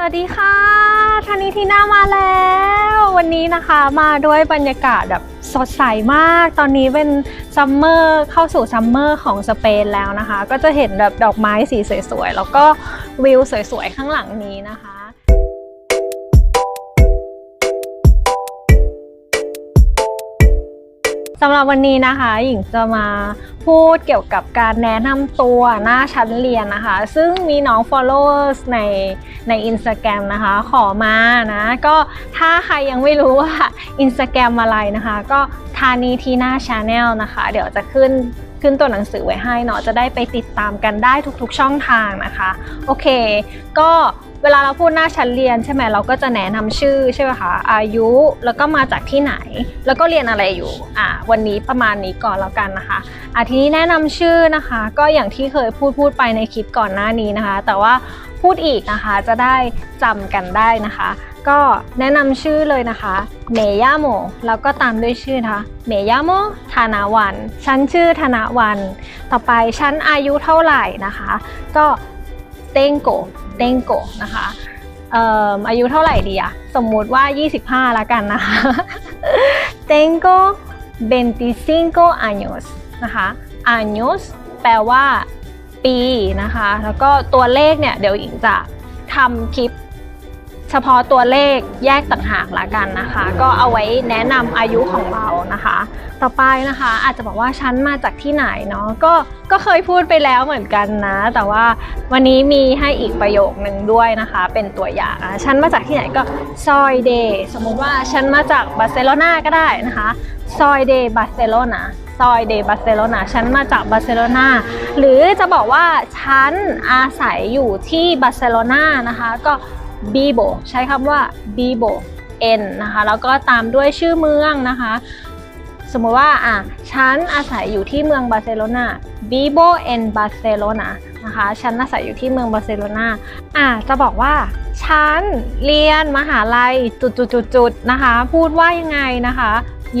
สวัสดีค่ะทันนี้ที่หน้ามาแล้ว วันนี้นะคะมาด้วยบรรยากาศแบบสดใสมาก ตอนนี้เป็นซัมเมอร์เข้าสู่ซัมเมอร์ของสเปนแล้วนะคะ ก็จะเห็นแบบดอกไม้สีสวยๆ แล้วก็วิวสวยๆ ข้างหลังนี้นะคะ สำหรับวันนี้นะคะหญิงจะมาพูดเกี่ยวกับการแนะนำตัวหน้าชั้นเรียนนะคะ ซึ่งมีน้อง followers ในใน Instagram นะคะ ขอมานะ ก็ถ้าใครยังไม่รู้ว่า Instagram อะไรนะคะ ก็ทานีทีหน่าชาแนลนะคะ เดี๋ยวจะขึ้นขึ้นตัวหนังสือไว้ให้เนาะจะได้ไปติดตามกันได้ทุกๆช่องทางนะคะ โอเค ก็ เวลาเราพูดหน้าชั้นเรียนใช่ไหมเราก็จะแนะนำชื่อใช่ไหมคะอายุแล้วก็มาจากที่ไหน แล้วก็เรียนอะไรอยู่อ่าวันนี้ประมาณนี้ก่อนแล้วกันนะคะอาทีนี้แนะนำชื่อนะคะ ก็อย่างที่เคยพูดพูดไปในคลิปก่อนหน้านี้นะคะ แต่ว่าพูดอีกนะคะจะได้จำกันได้นะคะ ก็แนะนำชื่อเลยนะคะเมย่าโมแล้วก็ตามด้วยชื่อนะคะเมย่าโมธนาวันฉันชื่อธนาวัน ต่อไปฉันอายุเท่าไหร่นะคะ ก็เต้งโก เต้งโกนะคะเอ่ออายุเท่าไหร่ดีอะสมมุติว่า 25แล้วกันนะคะ tengo 25 años นะคะ años แปลว่าปีนะคะ แล้วก็ตัวเลขเนี่ย เดี๋ยวหญิงจะทำคลิป เฉพาะตัวเลขแยกต่างหากละกันนะคะ ก็เอาไว้แนะนำอายุของเรานะคะ ต่อไปนะคะอาจจะบอกว่าฉันมาจากที่ไหนเนาะก็ก็เคยพูดไปแล้วเหมือนกันนะ แต่ว่าวันนี้มีให้อีกประโยคนึงด้วยนะคะ เป็นตัวอย่างอะฉันมาจากที่ไหนก็ซอยเดสมมุติว่าฉันมาจากบาร์เซโลนาก็ได้นะคะซอยเดบาร์เซโลนาซอยเดบาร์เซโลนาฉันมาจากบาร์เซโลนาหรือจะบอกว่าฉันอาศัยอยู่ที่บาร์เซโลนานะคะ ก็ บีโบใช้คำว่าบีโบ N นะคะแล้วก็ตามด้วยชื่อเมืองนะคะ สมมติว่าอะฉันอาศัยอยู่ที่เมืองบาร์เซโลนาบีโบเอนบาร์เซโลนานะคะฉันอาศัยอยู่ที่เมืองบาร์เซโลนาอะจะบอกว่าฉันเรียนมหาลัยจุดๆๆๆนะคะพูดว่ายังไงนะคะ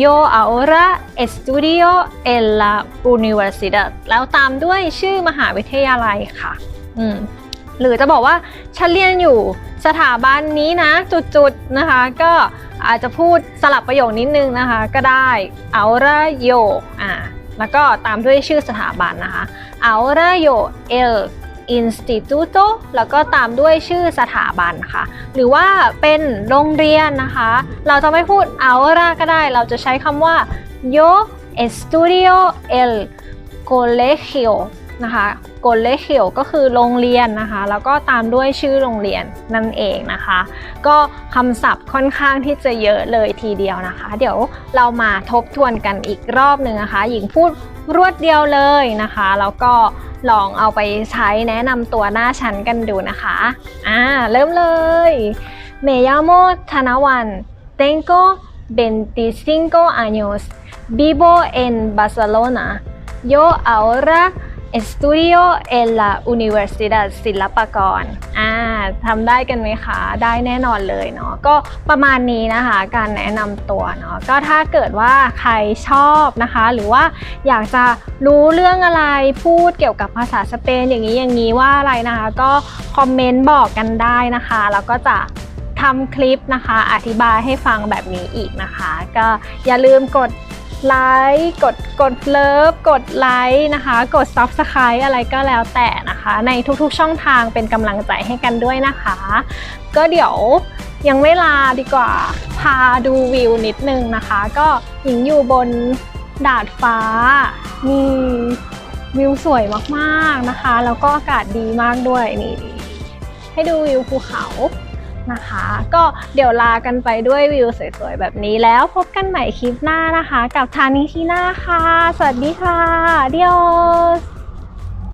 Yo ahora estudio en la universidad แล้วตามด้วยชื่อมหาวิทยาลัยค่ะ อืม หรือจะบอกว่าฉันเรียนอยู่สถาบันนี้นะจุดๆนะคะ ก็อาจจะพูดสลับประโยคนิดนึงนะคะ ก็ได้ ahora yo อ่าแล้วก็ตามด้วยชื่อสถาบันนะคะ ahora yo el instituto แล้วก็ตามด้วยชื่อสถาบันค่ะ หรือว่าเป็นโรงเรียนนะคะ เราจะไม่พูด ahora ก็ได้ เราจะใช้คำว่า yo estudio el colegio นะคะ colegio ก็คือโรงเรียนนะคะ แล้วก็ตามด้วยชื่อโรงเรียนนั่นเองนะคะ ก็คำศัพท์ค่อนข้างที่จะเยอะเลยทีเดียวนะคะ เดี๋ยวเรามาทบทวนกันอีกรอบหนึ่งนะคะ หญิงพูดรวดเดียวเลยนะคะ แล้วก็ลองเอาไปใช้แนะนำตัวหน้าชั้นกันดูนะคะอ่าเริ่มเลย Me llamo Tanawan tengo 25 años vivo en Barcelona yo ahora estudio en la Universidad ศิลปากรอ่าทำได้กันไหมคะ ได้แน่นอนเลยเนาะ ก็ประมาณนี้นะคะ การแนะนำตัวเนาะ ก็ถ้าเกิดว่าใครชอบนะคะ หรือว่าอยากจะรู้เรื่องอะไร พูดเกี่ยวกับภาษาสเปนอย่างนี้อย่างนี้ว่าอะไรนะคะ ก็คอมเมนต์บอกกันได้นะคะ แล้วก็จะทำคลิปนะคะ อธิบายให้ฟังแบบนี้อีกนะคะ ก็อย่าลืมกด ไลค์กดกดเลิฟกดไลค์นะคะ กด Subscribe อะไรก็แล้วแต่นะคะ ในทุกๆช่องทางเป็นกำลังใจให้กันด้วยนะคะ ก็เดี๋ยวยังไม่ลาดีกว่า พาดูวิวนิดนึงนะคะ ก็หญิงอยู่บนดาดฟ้านี่วิวสวยมากๆนะคะ แล้วก็อากาศดีมากด้วยนี่ให้ดูวิวภูเขา นะคะ ก็เดี๋ยวลากันไปด้วยวิวสวยๆ แบบนี้แล้วพบกันใหม่คลิปหน้านะคะ กับทานิทีน่าค่ะ สวัสดีค่ะเดียว